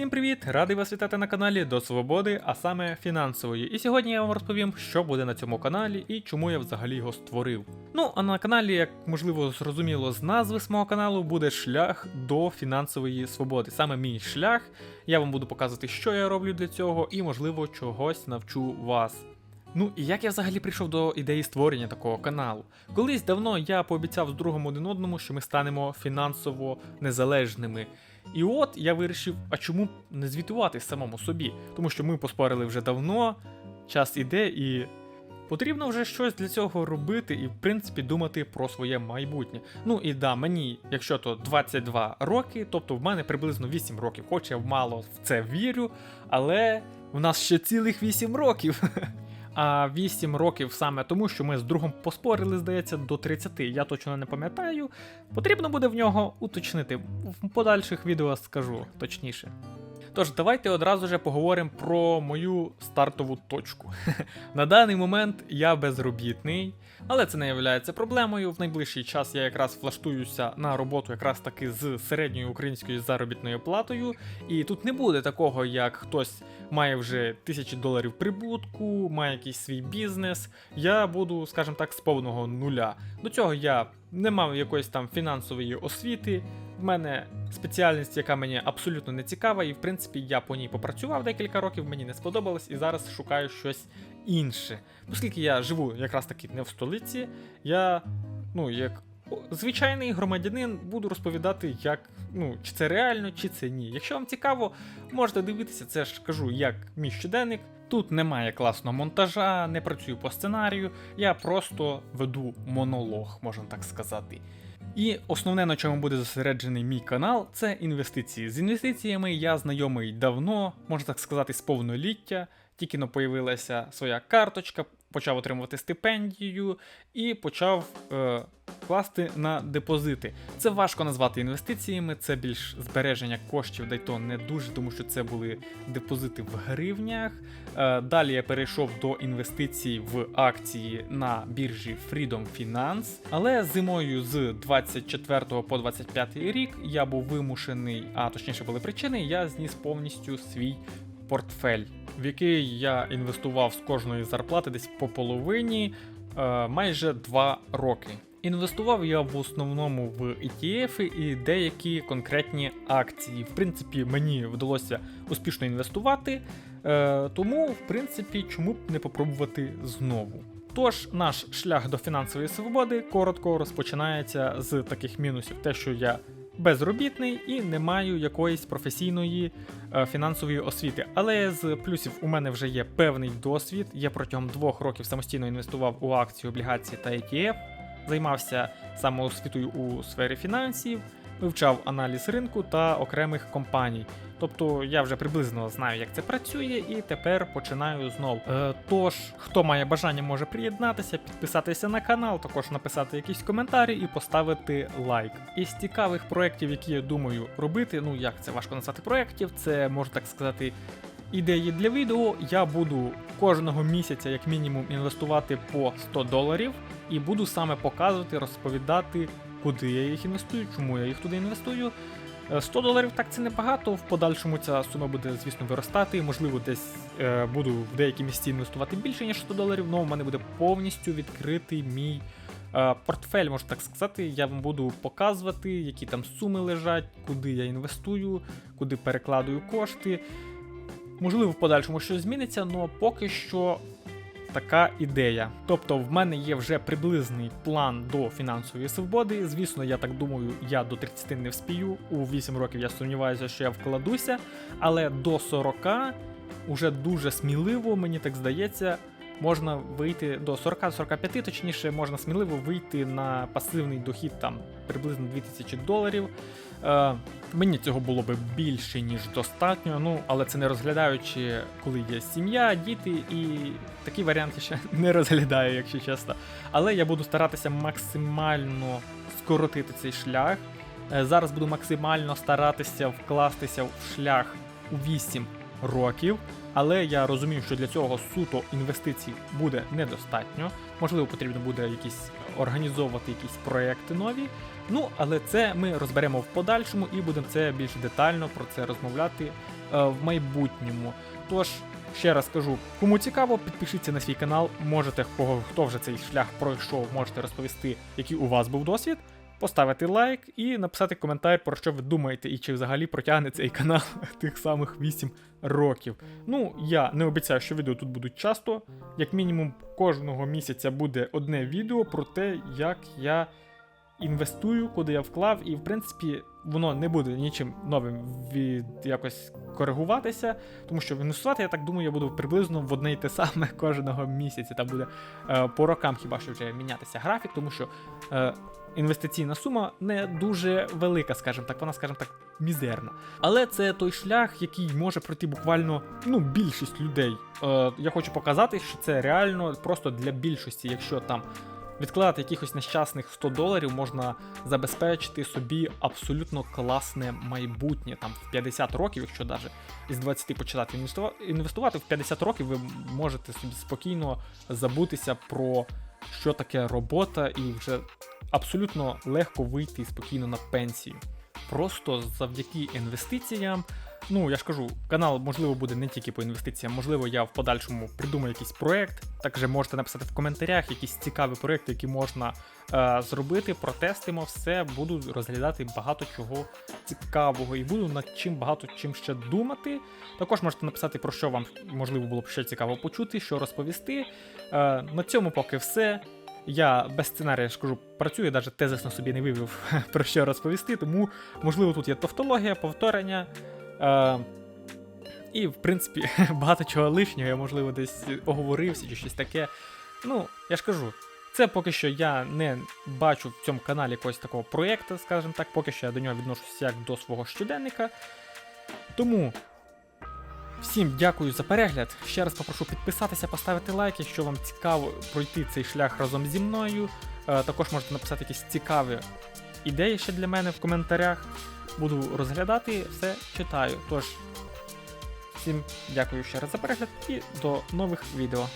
Всім привіт! Радий вас вітати на каналі до Свободи, а саме фінансової. І сьогодні я вам розповім, що буде на цьому каналі і чому я взагалі його створив. Ну, а на каналі, як можливо зрозуміло з назви з мого каналу, буде шлях до фінансової свободи. Саме мій шлях. Я вам буду показувати, що я роблю для цього, і, можливо, чогось навчу вас. Ну і як я взагалі прийшов до ідеї створення такого каналу? Колись давно я пообіцяв з другом один одному, що ми станемо фінансово незалежними. І от я вирішив, а чому не звітувати самому собі? Тому що ми поспорили вже давно, час іде, і потрібно вже щось для цього робити і, в принципі, думати про своє майбутнє. Ну і да, мені, якщо то 22 роки, тобто в мене приблизно 8 років, хоч я мало в це вірю, але в нас ще цілих 8 років. А 8 років саме тому, що ми з другом поспорили, здається, до 30. Я точно не пам'ятаю. Потрібно буде в нього уточнити. В подальших відео скажу точніше. Тож, давайте одразу же поговоримо про мою стартову точку. На даний момент я безробітний, але це не є проблемою. В найближчий час я якраз влаштуюся на роботу якраз таки з середньою українською заробітною платою. І тут не буде такого, як хтось має вже тисячі доларів прибутку, має якийсь свій бізнес. Я буду, скажімо так, з повного нуля. До цього я не мав якоїсь там фінансової освіти. В мене спеціальність, яка мені абсолютно не цікава, і в принципі я по ній попрацював декілька років, мені не сподобалось, і зараз шукаю щось інше. Оскільки я живу якраз таки не в столиці, я, ну, як звичайний громадянин, буду розповідати, як, ну, чи це реально, чи це ні. Якщо вам цікаво, можете дивитися, це ж кажу, як мій щоденник. Тут немає класного монтажа, не працюю по сценарію, я просто веду монолог, можна так сказати. І основне, на чому буде зосереджений мій канал, це інвестиції. З інвестиціями я знайомий давно, можна так сказати, з повноліття. Тільки но появилася своя карточка, почав отримувати стипендію і почав е, класти на депозити. Це важко назвати інвестиціями, це більш збереження коштів, да то не дуже, тому що це були депозити в гривнях. Е, далі я перейшов до інвестицій в акції на біржі Freedom Finance. Але зимою з 24 по 25 рік я був вимушений, а точніше були причини, я зніс повністю свій портфель, в який я інвестував з кожної зарплати десь по половині е, майже 2 роки. Інвестував я в основному в ETF і деякі конкретні акції. В принципі, мені вдалося успішно інвестувати, е, тому, в принципі, чому б не попробувати знову. Тож, наш шлях до фінансової свободи коротко розпочинається з таких мінусів: те, що я безробітний і не маю якоїсь професійної е, фінансової освіти. Але з плюсів у мене вже є певний досвід. Я протягом двох років самостійно інвестував у акції, облігації та ETF, займався самоосвітою у сфері фінансів, вивчав аналіз ринку та окремих компаній. Тобто я вже приблизно знаю, як це працює, і тепер починаю знов. Е, тож, хто має бажання, може приєднатися, підписатися на канал, також написати якісь коментарі і поставити лайк. Із цікавих проєктів, які я думаю робити, ну як це важко назвати проєктів, це можна так сказати. Ідеї для відео я буду кожного місяця, як мінімум, інвестувати по 100 доларів, і буду саме показувати, розповідати, куди я їх інвестую, чому я їх туди інвестую. 100 доларів так це небагато. В подальшому ця сума буде, звісно, виростати. Можливо, десь е, буду в деякі місці інвестувати більше, ніж 100 доларів, але в мене буде повністю відкритий мій е, портфель, можна так сказати. Я вам буду показувати, які там суми лежать, куди я інвестую, куди перекладую кошти. Можливо, в подальшому щось зміниться, але поки що така ідея. Тобто, в мене є вже приблизний план до фінансової свободи. Звісно, я так думаю, я до 30 не вспію. У 8 років я сумніваюся, що я вкладуся, але до 40 уже дуже сміливо, мені так здається. Можна вийти до 40-45, точніше, можна сміливо вийти на пасивний дохід там приблизно 2000 доларів. Е, Мені цього було би більше, ніж достатньо. Ну, але це не розглядаючи, коли є сім'я, діти, і такі варіанти ще не розглядаю, якщо чесно. Але я буду старатися максимально скоротити цей шлях. Е, зараз буду максимально старатися вкластися в шлях у 8 років. Але я розумію, що для цього суто інвестицій буде недостатньо. Можливо, потрібно буде якісь організовувати якісь проекти нові. Ну, але це ми розберемо в подальшому і будемо це більш детально про це розмовляти е, в майбутньому. Тож, ще раз кажу, кому цікаво, підпишіться на свій канал. Можете, хто вже цей шлях пройшов, можете розповісти, який у вас був досвід. Поставити лайк і написати коментар, про що ви думаєте, і чи взагалі протягне цей канал тих самих 8 років. Ну, я не обіцяю, що відео тут будуть часто. Як мінімум, кожного місяця буде одне відео про те, як я інвестую, куди я вклав, і в принципі воно не буде нічим новим від якось коригуватися, тому що інвестувати, я так думаю, я буду приблизно в одне й те саме кожного місяця. Там буде е, по рокам хіба що вже мінятися графік, тому що е, інвестиційна сума не дуже велика, скажімо так, вона, скажімо так, мізерна. Але це той шлях, який може пройти буквально ну, більшість людей. Е, я хочу показати, що це реально просто для більшості, якщо там відкладати якихось нещасних 100 доларів, можна забезпечити собі абсолютно класне майбутнє. Там в 50 років, якщо навіть із 20 починати інвестува- інвестувати, в 50 років ви можете собі спокійно забутися про що таке робота, і вже абсолютно легко вийти спокійно на пенсію. Просто завдяки інвестиціям. Ну, я ж кажу, канал можливо буде не тільки по інвестиціям, можливо, я в подальшому придумаю якийсь проект. Також можете написати в коментарях якісь цікаві проекти, які можна е, зробити. Протестимо все, буду розглядати багато чого цікавого і буду над чим багато чим ще думати. Також можете написати, про що вам можливо було б ще цікаво почути, що розповісти. Е, на цьому поки все. Я без сценарія ж кажу, працюю, навіть тезисно собі не вивів про що розповісти, тому можливо тут є тавтологія, повторення. Е, і, в принципі, багато чого лишнього, я, можливо, десь оговорився чи щось таке. Ну, я ж кажу, це поки що я не бачу в цьому каналі якогось такого проєкту, скажімо так, поки що я до нього відношуся як до свого щоденника. Тому всім дякую за перегляд. Ще раз попрошу підписатися, поставити лайк, якщо вам цікаво пройти цей шлях разом зі мною. Е, Також можете написати якісь цікаві ідеї ще для мене в коментарях. Буду розглядати, все читаю. Тож, всім дякую ще раз за перегляд і до нових відео.